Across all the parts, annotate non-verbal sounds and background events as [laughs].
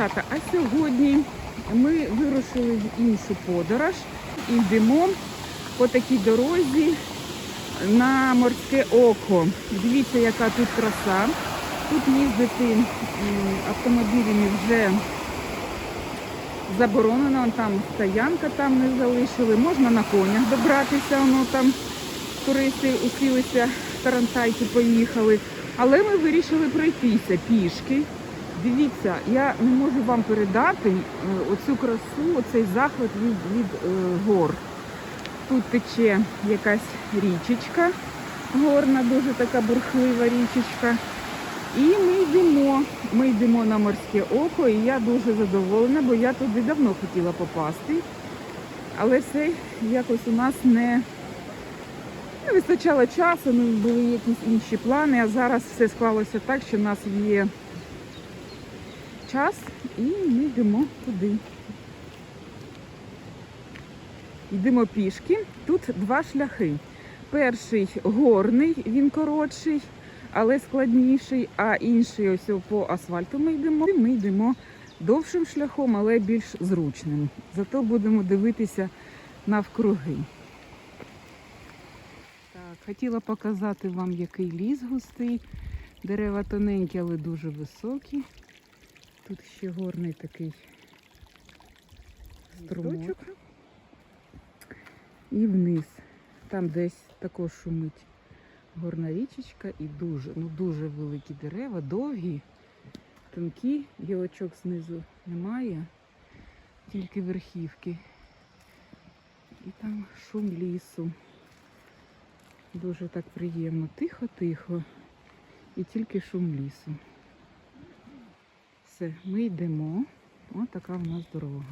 Дівчата, а сьогодні ми вирушили в іншу подорож і йдемо по такій дорозі на морське око. Дивіться, яка тут краса. Тут їздити автомобілями вже заборонено, там стоянка там не залишили. Можна на конях добратися, воно там туристи усілися, тарантайки поїхали. Але ми вирішили пройтися пішки. Дивіться, я не можу вам передати е, оцю красу, оцей захват від, від е, гор. Тут тече якась річечка горна, дуже така бурхлива річечка. І ми йдемо. Ми йдемо на морське око, і я дуже задоволена, бо я туди давно хотіла попасти. Але все якось у нас не, не вистачало часу, ну, були якісь інші плани, а зараз все склалося так, що в нас є час і ми йдемо туди. Йдемо пішки. Тут два шляхи. Перший горний, він коротший, але складніший, а інший ось по асфальту ми йдемо. І Ми йдемо довшим шляхом, але більш зручним. Зато будемо дивитися навкруги. Так, хотіла показати вам, який ліс густий. Дерева тоненькі, але дуже високі. Тут ще горний такий струмочок. І вниз. Там десь також шумить горна річечка і дуже, ну дуже великі дерева, довгі, тонкі, гілочок знизу немає, тільки верхівки. І там шум лісу. Дуже так приємно. Тихо-тихо. І тільки шум лісу. Все, ми йдемо. Ось така в нас дорога.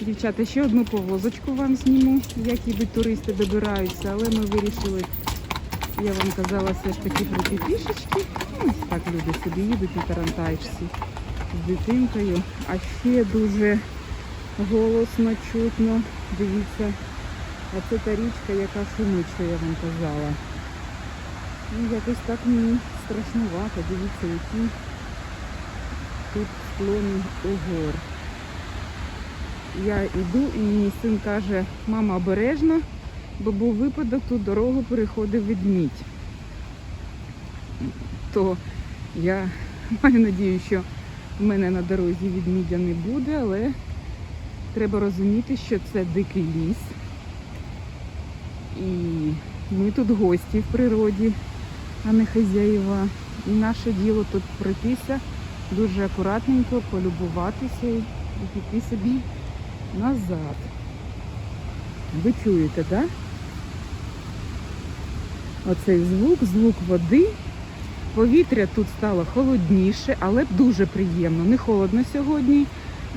Дівчата, ще одну повозочку вам зніму, як іби туристи добираються, але ми вирішили, я вам казала, все ж таки пройти пішечки. Ну, так люди собі їдуть на тарантайчці з дитинкою. А ще дуже голосно, чутно. Дивіться, а це та річка, яка шумить, що я вам казала. Ну, якось так мені страшнувато. Дивіться, які тут склони угор. Я йду і мій син каже, мама обережно, бо був випадок, тут дорогу переходив ведмідь. То я маю надію, що в мене на дорозі ведмідя не буде, але треба розуміти, що це дикий ліс. І ми тут гості в природі, а не хазяїва. І наше діло тут пройтися дуже акуратненько, полюбуватися і піти собі назад. Ви чуєте, так? Оцей звук, звук води. Повітря тут стало холодніше, але дуже приємно. Не холодно сьогодні.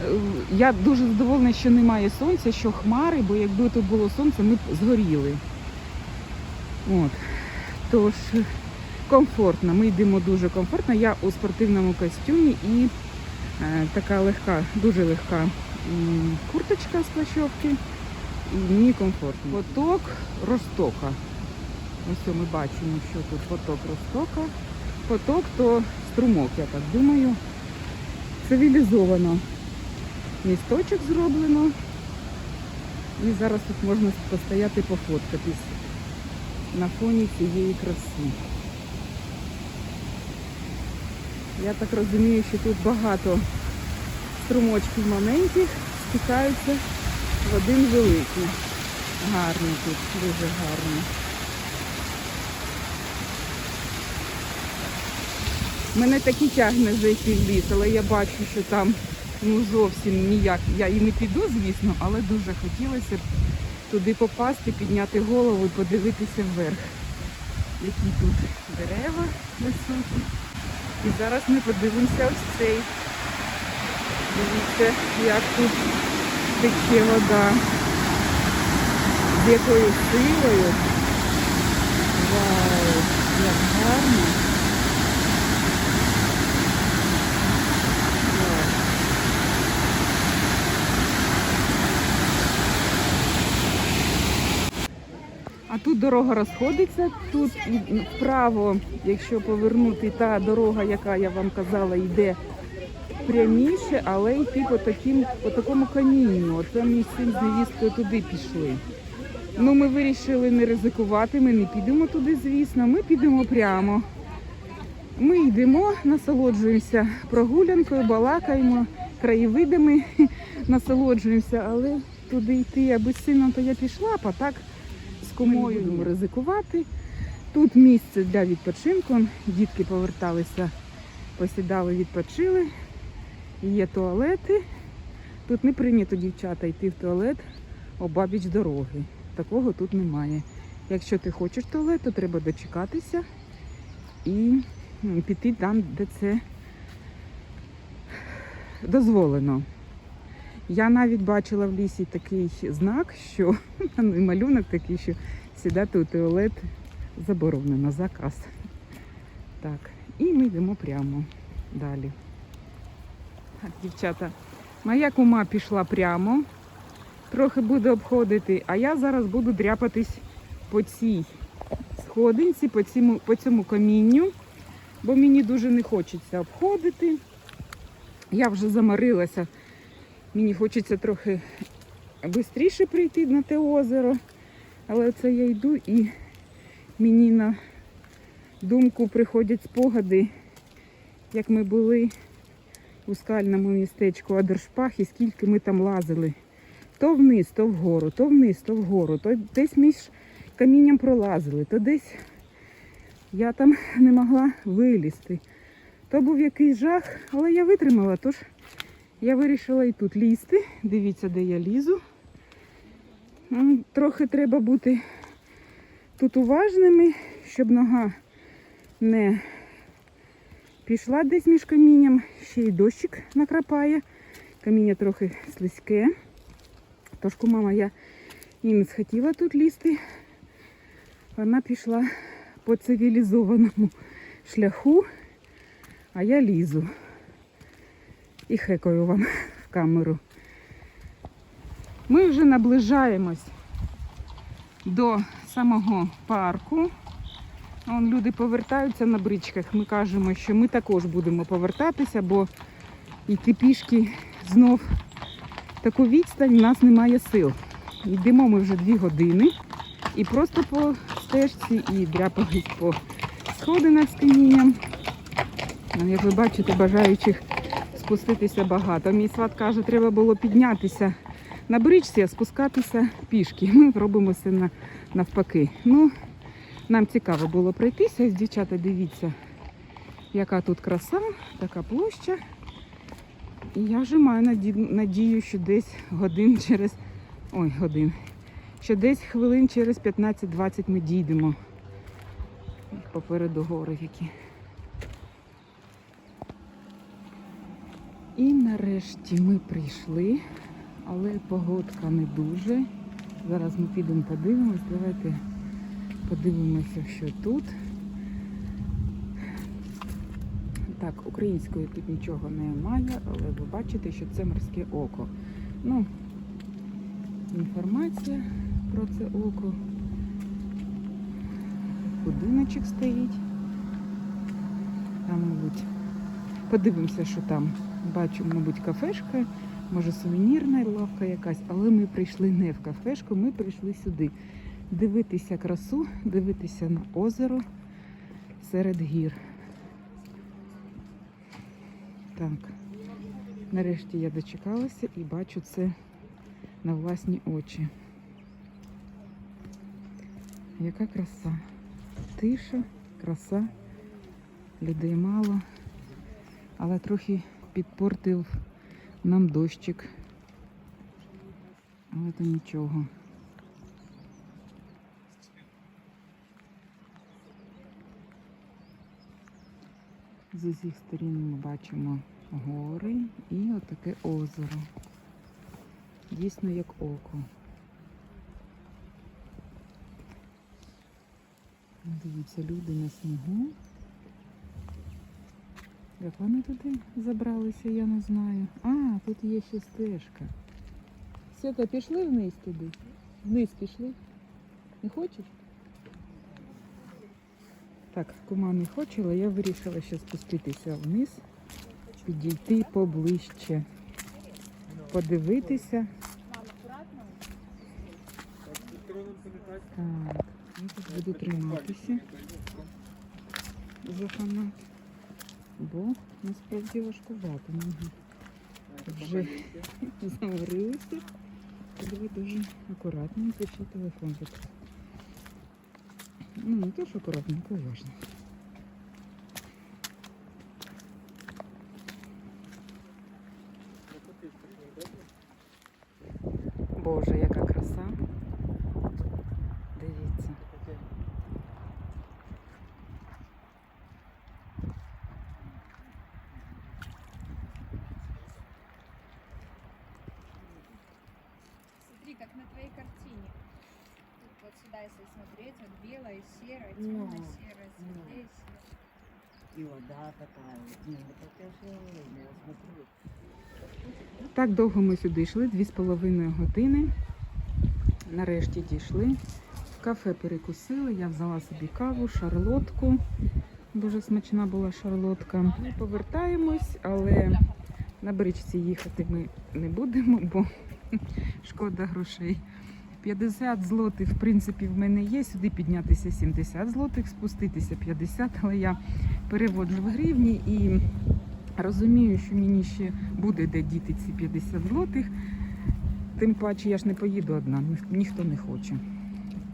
Е, Я дуже задоволена, що немає сонця, що хмари, бо якби тут було сонце, ми б згоріли. От. Тож комфортно. Ми йдемо дуже комфортно. Я у спортивному костюмі і е, така легка, дуже легка курточка з плащовки. І мені комфортно. Поток Ростока. Ось ми бачимо, що тут поток Ростока. Поток то струмок, я так думаю. Цивілізовано. Місточок зроблено. І зараз тут можна постояти пофоткатись на фоні цієї краси. Я так розумію, що тут багато струмочків маленьких стікаються в один великий. Гарний тут, дуже гарний. Мене таки тягне зайти в ліс, але я бачу, що там ну зовсім ніяк. Я і не піду, звісно, але дуже хотілося б туди попасти, підняти голову і подивитися вверх. Які тут дерева високі. І зараз ми подивимося ось цей. Дивіться, як тут тече вода. З якою силою. Вау, як гарно. Вау. Тут дорога розходиться, тут вправо, якщо повернути, та дорога, яка я вам казала, йде пряміше, але йти по, таким, по такому камінню. Оце ми з цим з невісткою туди пішли. Ну, ми вирішили не ризикувати, ми не підемо туди, звісно, ми підемо прямо. Ми йдемо, насолоджуємося прогулянкою, балакаємо, краєвидами [laughs] насолоджуємося, але туди йти, аби сильно, то я пішла, а так з комою будемо ризикувати. Тут місце для відпочинку. Дітки поверталися, посідали, відпочили. Є туалети. Тут не прийнято дівчата йти в туалет обабіч дороги. Такого тут немає. Якщо ти хочеш туалет, то треба дочекатися і піти там, де це дозволено. Я навіть бачила в лісі такий знак, що [laughs] малюнок такий, що сідати у туалет заборонено заказ. Так, і ми йдемо прямо далі. Так, дівчата, моя кума пішла прямо, трохи буде обходити, а я зараз буду дряпатись по цій сходинці, по цьому, по цьому камінню, бо мені дуже не хочеться обходити. Я вже замарилася. Мені хочеться трохи швидше прийти на те озеро. Але це я йду і мені на думку приходять спогади, як ми були у скальному містечку Адершпах і скільки ми там лазили. То вниз, то вгору, то вниз, то вгору, то десь між камінням пролазили, то десь я там не могла вилізти. То був якийсь жах, але я витримала, тож я вирішила і тут лізти. Дивіться, де я лізу. Трохи треба бути тут уважними, щоб нога не пішла десь між камінням. Ще й дощик накрапає. Каміння трохи слизьке. Тож кума моя і не схотіла тут лізти. Вона пішла по цивілізованому шляху, а я лізу. І хекаю вам [laughs] в камеру. Ми вже наближаємось до самого парку. Вон люди повертаються на бричках. Ми кажемо, що ми також будемо повертатися, бо йти пішки знов таку відстань в нас немає сил. Йдемо ми вже дві години і просто по стежці і дряпались по сходинах з камінням. Ну, Як ви бачите, бажаючих спуститися багато. Мій сват каже, треба було піднятися на бричці, а спускатися пішки. [laughs] Ми робимо це на, навпаки. Ну, нам цікаво було пройтися. Дівчата, дивіться, яка тут краса, така площа. І я вже маю наді- надію, що десь годин через. Ой, годин. Що десь хвилин через 15-20 ми дійдемо. Попереду гори які. І нарешті ми прийшли, але погодка не дуже. Зараз ми підемо подивимось. Давайте подивимося, що тут. Так, українською тут нічого немає, але ви бачите, що це морське око. Ну, інформація про це око. Будиночок стоїть. Там, мабуть, подивимося, що там. Бачу, мабуть, кафешка, може сувенірна лавка якась, але ми прийшли не в кафешку, ми прийшли сюди. Дивитися красу, дивитися на озеро серед гір. Так, нарешті я дочекалася і бачу це на власні очі. Яка краса. Тиша, краса, людей мало, але трохи підпортив нам дощик. Але то нічого. З усіх сторін ми бачимо гори і отаке озеро. Дійсно як око. Дивіться, люди на снігу. Як вони туди забралися, я не знаю. А, тут є ще стежка. Свята, пішли вниз туди? Вниз пішли? Не хочеш? Так, кума не хоче, але я вирішила ще спуститися вниз. підійти поближче, подивитися. Так, я тут буду триматися за фанат, бо насправді важкувато ноги. Вже заварилися. Треба дуже акуратненько ще телефон. Ну, не то, що акуратненько. Боже, яка краса. Белое, серое, Ну, темно-серое, ну. светлее. И вода такая. Не, покажи, я смотрю. Так довго ми сюди йшли, дві з половиною години. Нарешті дійшли. В кафе перекусили, я взяла собі каву, шарлотку. Дуже смачна була шарлотка. Ми повертаємось, але на бричці їхати ми не будемо, бо [laughs] шкода грошей. 50 злотих, в принципі, в мене є. Сюди піднятися 70 злотих, спуститися 50, але я переводжу в гривні і розумію, що мені ще буде де діти ці 50 злотих. Тим паче я ж не поїду одна, ніхто не хоче.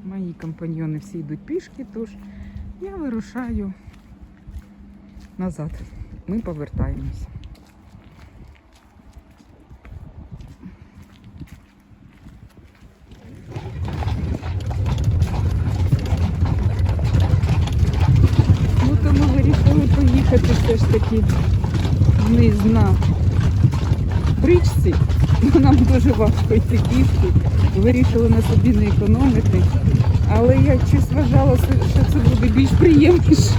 Мої компаньйони всі йдуть пішки, тож я вирушаю назад. Ми повертаємось. Ну, то ми вирішили поїхати все вниз на бричці. Бо Нам дуже важко йти пішки. Вирішили на собі не економити. Але я щось вважала, що це буде більш приємніше.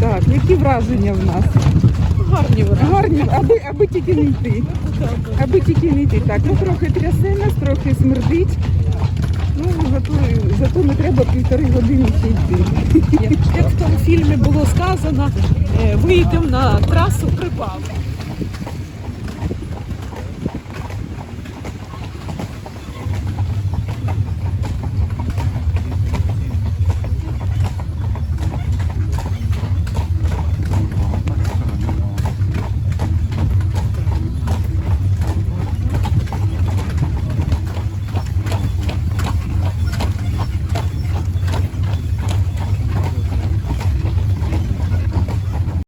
Так, які враження в нас? Гарні вони. Гарні, аби, аби тільки не йти. Аби тільки не йти. Так, ну трохи трясе нас, трохи смердить. Зато, зато не треба півтори години йти. Як в тому фільмі було сказано, е, вийдемо на трасу